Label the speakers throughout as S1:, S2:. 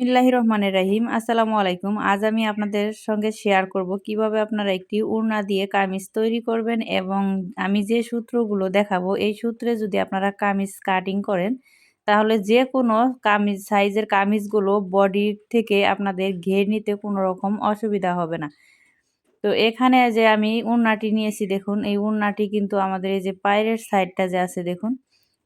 S1: বিসমিল্লাহি রহমানির রাহিম আসসালামু আলাইকুম। আজ আমি আপনাদের সঙ্গে শেয়ার করব কীভাবে আপনারা একটি উড়না দিয়ে কামিজ তৈরি করবেন এবং আমি যে সূত্রগুলো দেখাবো, এই সূত্রে যদি আপনারা কামিজ কাটিং করেন, তাহলে যে কোনো কামিজ, সাইজের কামিজগুলো বডির থেকে আপনাদের ঘের নিতে কোনো রকম অসুবিধা হবে না। তো এখানে যে আমি উড়নাটি নিয়েছি, দেখুন, এই উড়নাটি কিন্তু আমাদের এই যে পায়ের সাইডটা যে আছে, দেখুন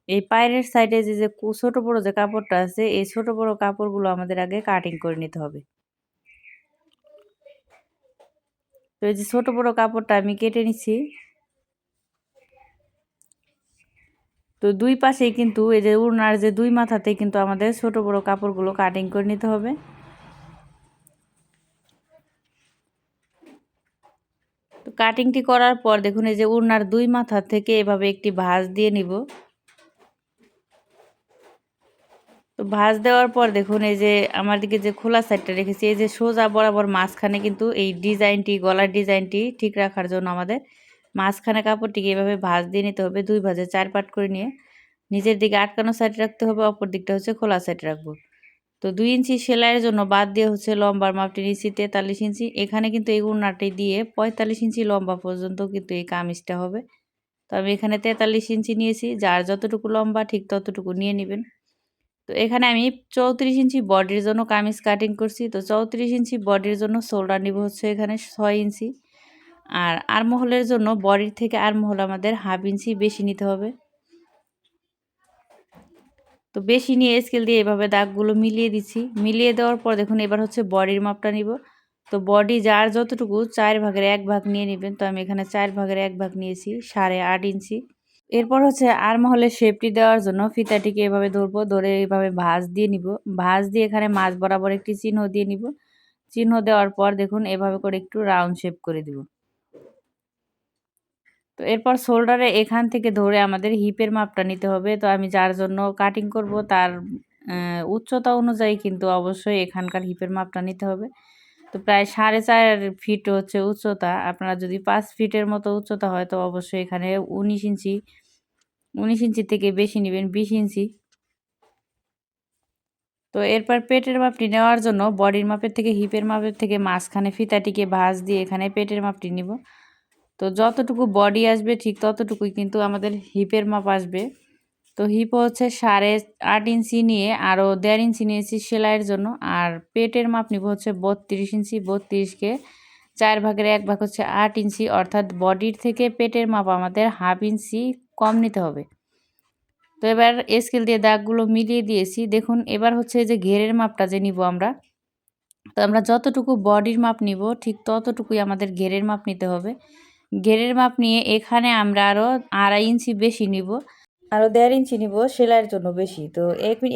S1: এই পায়ের সাইডে যে যে ছোট বড় যে কাপড়টা আছে, এই ছোট বড় কাপড়গুলো আমাদের আগে কাটিং করে নিতে হবে। তো এই যে ছোট বড় কাপড়টা আমি কেটে নিচ্ছি। তো দুই পাশেই কিন্তু এই যে উড়নার যে দুই মাথাতে কিন্তু আমাদের ছোট বড় কাপড়গুলো কাটিং করে নিতে হবে। তো কাটিংটি করার পর দেখুন এই যে উড়নার দুই মাথা থেকে এভাবে একটি ভাঁজ দিয়ে নিব তো ভাজ দেওয়ার পর দেখুন, এই যে আমার দিকে যে খোলা সাইডটা রেখেছি, এই যে সোজা বরাবর মাঝখানে কিন্তু এই ডিজাইনটি, গলার ডিজাইনটি ঠিক রাখার জন্য আমাদের মাঝখানে কাপড়টিকে এভাবে ভাজ দিয়ে নিতে হবে, দুই ভাজে চার পাট করে নিয়ে। নিজের দিকে আটকানো সাইড রাখতে হবে, অপর দিকটা হচ্ছে খোলা সাইড রাখব। তো দুই ইঞ্চি সেলাইয়ের জন্য বাদ দিয়ে হচ্ছে লম্বার মাপটি নিচ্ছি, তেতাল্লিশ ইঞ্চি। এখানে কিন্তু এই উন্নাটি দিয়ে পঁয়তাল্লিশ ইঞ্চি লম্বা পর্যন্ত কিন্তু এই কামিজটা হবে। তো আমি এখানে তেতাল্লিশ ইঞ্চি নিয়েছি, যার যতটুকু লম্বা, ঠিক ততটুকু নিয়ে নেবেন। তো এখানে আমি চৌত্রিশ ইঞ্চি বডির জন্য কামিজ কাটিং করছি। তো চৌত্রিশ ইঞ্চি বডির জন্য শোল্ডার নিব হচ্ছে এখানে ছয় ইঞ্চি। আর আরমহলের জন্য বডির থেকে আরমহল আমাদের হাফ ইঞ্চি বেশি নিতে হবে। তো বেশি নিয়ে স্কেল দিয়ে এভাবে দাগগুলো মিলিয়ে দিচ্ছি। মিলিয়ে দেওয়ার পর দেখুন এবার হচ্ছে বডির মাপটা নিব। তো বডি যার যতটুকু চার ভাগের এক ভাগ নিয়ে নেবেন, তো আমি এখানে চার ভাগের এক ভাগ নিয়েছি, সাড়ে আট ইঞ্চি। এরপর হচ্ছে আর মহলে শেপটি দেওয়ার জন্য ফিতাটিকে এভাবে ধরবো, ধরে এইভাবে ভাঁজ দিয়ে নিব। ভাঁজ দিয়ে এখানে মাছ বরাবর একটি চিহ্ন দিয়ে নিব। চিহ্ন দেওয়ার পর দেখুন, এভাবে করে একটু রাউন্ড শেপ করে দিব। তো এরপর শোল্ডারে এখান থেকে ধরে আমাদের হিপের মাপটা নিতে হবে। তো আমি যার জন্য কাটিং করব, তার উচ্চতা অনুযায়ী কিন্তু অবশ্যই এখানকার হিপের মাপটা নিতে হবে। তো প্রায় সাড়ে চার ফিট হচ্ছে উচ্চতা। আপনারা যদি পাঁচ ফিটের মতো উচ্চতা হয়, তো অবশ্যই এখানে উনিশ ইঞ্চি উনিশ ইঞ্চি থেকে বেশি নেবেন, বিশ ইঞ্চি। তো এরপর পেটের মাপটি নেওয়ার জন্য বডির মাপের থেকে, হিপের মাপের থেকে মাঝখানে ফিতাটিকে ভাঁজ দিয়ে এখানে পেটের মাপটি নিব। তো যতটুকু বডি আসবে, ঠিক ততটুকুই কিন্তু আমাদের হিপের মাপ আসবে। তো হিপ হচ্ছে সাড়ে আট ইঞ্চি নিয়ে আরও দেড় ইঞ্চি নিয়েছি সেলাইয়ের জন্য, আর পেটের মাপ নিব হচ্ছে বত্রিশ ইঞ্চি, বত্রিশকে চার ভাগের এক ভাগ হচ্ছে আট ইঞ্চি। অর্থাৎ বডির থেকে পেটের মাপ আমাদের হাফ ইঞ্চি কম নিতে হবে। তো এবার স্কেল দিয়ে দাগগুলো মিলিয়ে দিয়েছি। দেখুন, এবার হচ্ছে যে ঘেরের মাপটা যে নিব আমরা, তো আমরা যতটুকু বডির মাপ নিব, ঠিক ততটুকুই আমাদের ঘেরের মাপ নিতে হবে। ঘেরের মাপ নিয়ে এখানে আমরা আরও আড়াই ইঞ্চি বেশি নিব আরও দেড় ইঞ্চি নিব সেলাইয়ের জন্য বেশি। তো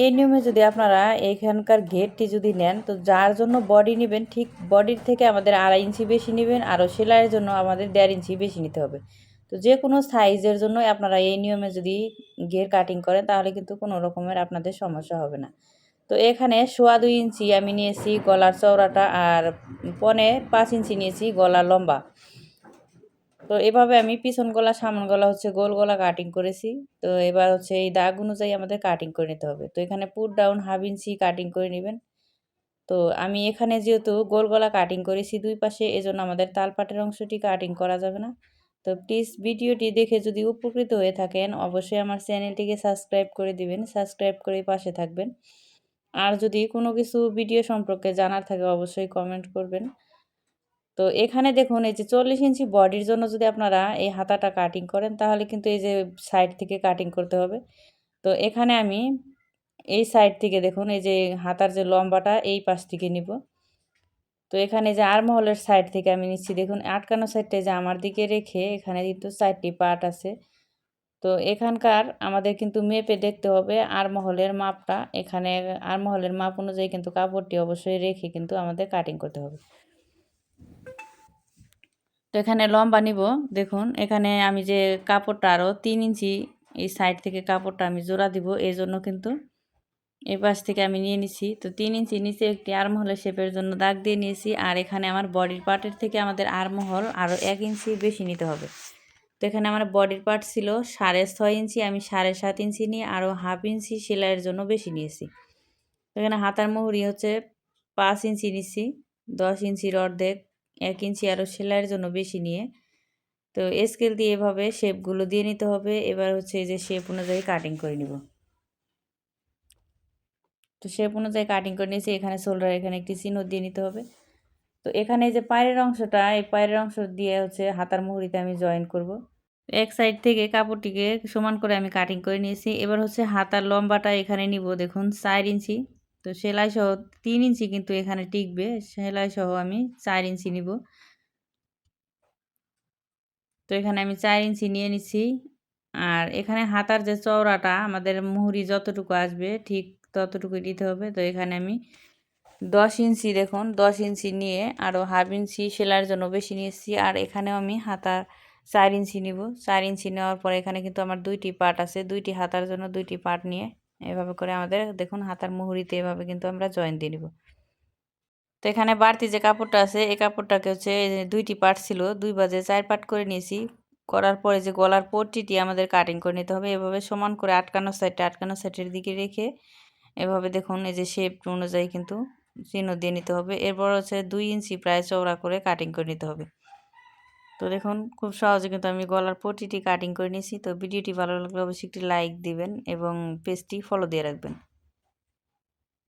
S1: এই নিয়মে যদি আপনারা এখানকার ঘেরটি যদি নেন, তো যার জন্য বডি নেবেন, ঠিক বডির থেকে আমাদের আড়াই ইঞ্চি বেশি নেবেন আরও সেলাইয়ের জন্য আমাদের দেড় ইঞ্চি বেশি নিতে হবে। তো যে কোনো সাইজের জন্য আপনারা এই নিয়মে যদি ঘের কাটিং করেন, তাহলে কিন্তু কোনো রকমের আপনাদের সমস্যা হবে না। তো এখানে সোয়া দুই ইঞ্চি আমি নিয়েছি গলার চওড়াটা আর পনে পাঁচ ইঞ্চি নিয়েছি গলার লম্বা। তো এভাবে আমি পিছন গলা, সামন গলা হচ্ছে গোল গলা কাটিং করেছি। তো এবার হচ্ছে এই দাগ অনুযায়ী আমাদের কাটিং করে নিতে হবে। তো এখানে put down half inch cutting করে নেবেন। তো আমি এখানে যেহেতু গোল গলা কাটিং করেছি দুই পাশে, এজন্য আমাদের তালপাটের অংশটি কাটিং করা যাবে না। তো প্লিজ ভিডিওটি দেখে যদি উপকৃত হয়ে থাকেন, অবশ্যই আমার চ্যানেলটিকে সাবস্ক্রাইব করে দিবেন সাবস্ক্রাইব করে পাশে থাকবেন। আর যদি কোনো কিছু ভিডিও সম্পর্কে জানার থাকে, অবশ্যই কমেন্ট করবেন। তো এখানে দেখুন, এই যে চল্লিশ ইঞ্চি বডির জন্য যদি আপনারা এই হাতাটা কাটিং করেন, তাহলে কিন্তু এই যে সাইড থেকে কাটিং করতে হবে। তো এখানে আমি এই সাইড থেকে দেখুন, এই যে হাতার যে লম্বাটা, এই পাশ থেকে নিব। তো এখানে যে আরমহলের সাইড থেকে আমি নিচ্ছি, দেখুন আটকানো সাইডটা যে আমার দিকে রেখে এখানে কিন্তু চারটি পার্ট আছে। তো এখানকার আমাদের কিন্তু মেপে দেখতে হবে আরমহলের মাপটা। এখানে আরমহলের মাপ অনুযায়ী কিন্তু কাপড়টি অবশ্যই রেখে কিন্তু আমাদের কাটিং করতে হবে। তো এখানে লম্বা নিব, দেখুন এখানে আমি যে কাপড়টা আরও তিন ইঞ্চি এই সাইড থেকে কাপড়টা আমি জোড়া দিব এই জন্য কিন্তু এই পাশ থেকে আমি নিয়ে নিছি। তো তিন ইঞ্চি নিচে একটি আরমহলের শেপের জন্য দাগ দিয়ে নিয়েছি আর এখানে আমার বডির পার্টের থেকে আমাদের আরমহল আরও এক ইঞ্চি বেশি নিতে হবে। তো এখানে আমার বডির পার্ট ছিল সাড়ে ছয় ইঞ্চি, আমি সাড়ে সাত ইঞ্চি নিয়ে আরও হাফ ইঞ্চি সেলাইয়ের জন্য বেশি নিয়েছি। এখানে হাতার মুহুরি হচ্ছে পাঁচ ইঞ্চি নিচ্ছি, দশ ইঞ্চির অর্ধেক, এক ইঞ্চি আরও সেলাইয়ের জন্য বেশি নিয়ে। তো স্কেল দিয়ে এভাবে শেপগুলো দিয়ে নিতে হবে। এবার হচ্ছে এই যে শেপ অনুযায়ী কাটিং করে নিব। তো শেপ অনুযায়ী কাটিং করে নিয়েছি, এখানে শোল্ডার এখানে একটি চিহ্ন দিয়ে নিতে হবে। তো এখানে যে পায়ের অংশটা, এই পায়ের অংশ দিয়ে হচ্ছে হাতার মুহুরিতে আমি জয়েন করব। এক সাইড থেকে কাপড়টিকে সমান করে আমি কাটিং করে নিয়েছি। এবার হচ্ছে হাতার লম্বাটা এখানে নিব, দেখুন, চার ইঞ্চি। তো সেলাই সহ তিন ইঞ্চি কিন্তু এখানে টিকবে, সেলাই সহ আমি চার ইঞ্চি নিব। তো এখানে আমি চার ইঞ্চি নিয়ে নিচ্ছি। আর এখানে হাতার যে চওড়াটা আমাদের মুহুরি যতটুকু আসবে, ঠিক ততটুকু দিতে হবে। তো এখানে আমি দশ ইঞ্চি দেখুন, দশ ইঞ্চি নিয়ে আরও হাফ ইঞ্চি সেলাইয়ের জন্য বেশি নিয়েছি। আর এখানেও আমি হাতা চার ইঞ্চি নিব। চার ইঞ্চি নেওয়ার পর এখানে কিন্তু আমার দুইটি পার্ট আছে, দুইটি হাতার জন্য দুইটি পার্ট নিয়ে এভাবে করে আমাদের দেখুন হাতার মুহুরিতে এভাবে কিন্তু আমরা জয়েন দিয়ে নিব। তো এখানে বাড়তি যে কাপড়টা আছে, এই কাপড়টাকে হচ্ছে দুইটি পার্ট ছিল, দুই বাজে চার পার্ট করে নিয়েছি। করার পরে যে গলার পট্টিটি আমাদের কাটিং করে নিতে হবে, এভাবে সমান করে আটকানো সাইডটা আটকানো সাইডের দিকে রেখে এভাবে দেখুন, এই যে শেপ অনুযায়ী কিন্তু চিহ্ন দিয়ে নিতে হবে। এরপর হচ্ছে দুই ইঞ্চি প্রায় চওড়া করে কাটিং করে নিতে হবে। তো দেখুন, খুব সহজে কিন্তু আমি গলার পটিটি কাটিং করে নিয়েছি। তো ভিডিওটি ভালো লাগলে অবশ্যই একটি লাইক দিবেন এবং পেজটি ফলো দিয়ে রাখবেন।